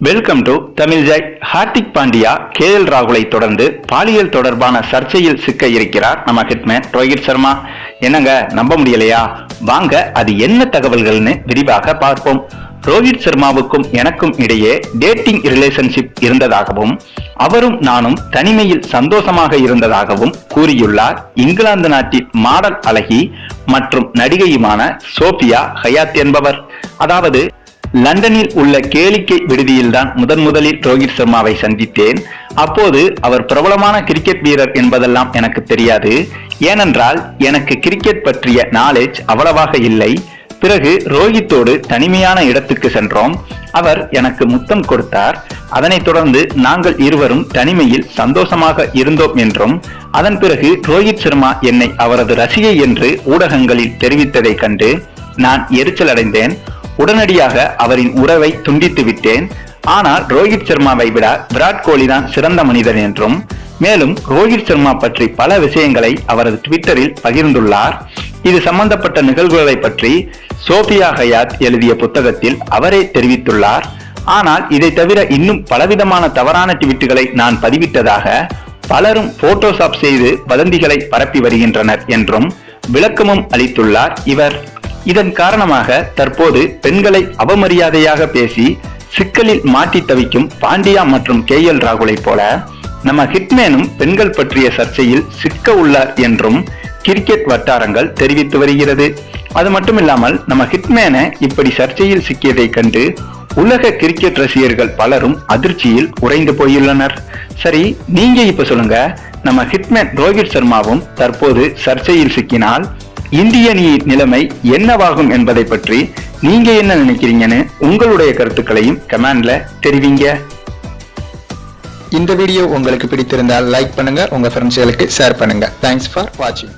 Welcome to Tamil Joy Hardik Pandya K L ராகுலை தொடர்ந்து பாலியல் தொடர்பான சர்ச்சையில் சிக்க இருக்கிறார் நம்ம ஹிட்மேன் ரோஹித் சர்மா என்னங்க நம்ப முடியலையா? வாங்க அது என்ன தகவல்கள்னு விரிவாக பார்ப்போம். ரோஹித் சர்மாவுக்கும் எனக்கும் இடையே டேட்டிங் ரிலேஷன்ஷிப் இருந்ததாகவும் அவரும் நானும் தனிமையில் சந்தோஷமாக இருந்ததாகவும் கூறியுள்ளார். இங்கிலாந்து நாட்டின் மாடல் அழகி மற்றும் நடிகையுமான சோபியா ஹயாத் என்பவர். அதாவது லண்டனில் உள்ள கேளிக்கை விடுதியில்தான் முதன் முதலில் ரோஹித் சர்மாவை சந்தித்தேன். அப்போது அவர் பிரபலமான கிரிக்கெட் வீரர் என்பதெல்லாம் எனக்கு தெரியாது. ஏனென்றால் எனக்கு கிரிக்கெட் பற்றிய நாலேஜ் அவ்வளவாக இல்லை. பிறகு ரோஹித்தோடு தனிமையான இடத்துக்கு சென்றோம். அவர் எனக்கு முத்தம் கொடுத்தார். அதனைத் தொடர்ந்து நாங்கள் இருவரும் தனிமையில் சந்தோஷமாக இருந்தோம் என்றும் அதன் பிறகு ரோஹித் சர்மா என்னை அவரது ரசிகை என்று ஊடகங்களில் தெரிவித்ததைக் கண்டு நான் எரிச்சல் அடைந்தேன் உடனடியாக அவரின் உறவை துண்டித்து விட்டேன். ஆனால் ரோஹித் சர்மாவை விட விராட் கோலி தான் சிறந்த மனிதன் என்றும் மேலும் ரோஹித் சர்மா பற்றி பல விஷயங்களை அவரது ட்விட்டரில் பகிர்ந்துள்ளார். இது சம்பந்தப்பட்ட நிகழ்வுகளை பற்றி சோபியா ஹயாத் எழுதிய புத்தகத்தில் அவரே தெரிவித்துள்ளார். ஆனால் இதை தவிர இன்னும் பலவிதமான தவறான ட்விட்டுகளை நான் பதிவிட்டதாக பலரும் போட்டோஷாப் செய்து வதந்திகளை பரப்பி வருகின்றனர் என்றும் விளக்கமும் அளித்துள்ளார் இவர். இதன் காரணமாக தற்போது பெண்களை அவமரியாதையாக பேசி சிக்கலில் மாட்டி தவிக்கும் பாண்டியா மற்றும் கே எல் ராகுலை போல நம்ம ஹிட்மேனும் பெண்கள் பற்றிய சர்ச்சையில் சிக்க உள்ளார் என்றும் கிரிக்கெட் வட்டாரங்கள் தெரிவித்து வருகிறது. அது மட்டுமில்லாமல் நம்ம ஹிட்மேனை இப்படி சர்ச்சையில் சிக்கியதை கண்டு உலக கிரிக்கெட் ரசிகர்கள் பலரும் அதிர்ச்சியில் உறைந்து போயுள்ளனர். சரி நீங்க இப்ப சொல்லுங்க நம்ம ஹிட்மேன் ரோஹித் சர்மாவும் தற்போது சர்ச்சையில் சிக்கினால் இந்திய அணியின் நிலைமை என்னவாகும் என்பதை பற்றி நீங்க என்ன நினைக்கிறீங்கன்னு உங்களுடைய கருத்துக்களையும் கமெண்ட்ல தெரிவிங்க. இந்த வீடியோ உங்களுக்கு பிடித்திருந்தால் லைக் பண்ணுங்க உங்க ஃப்ரெண்ட்ஸ்களுக்கு ஷேர் பண்ணுங்க. தேங்க்ஸ் ஃபார் வாட்சிங்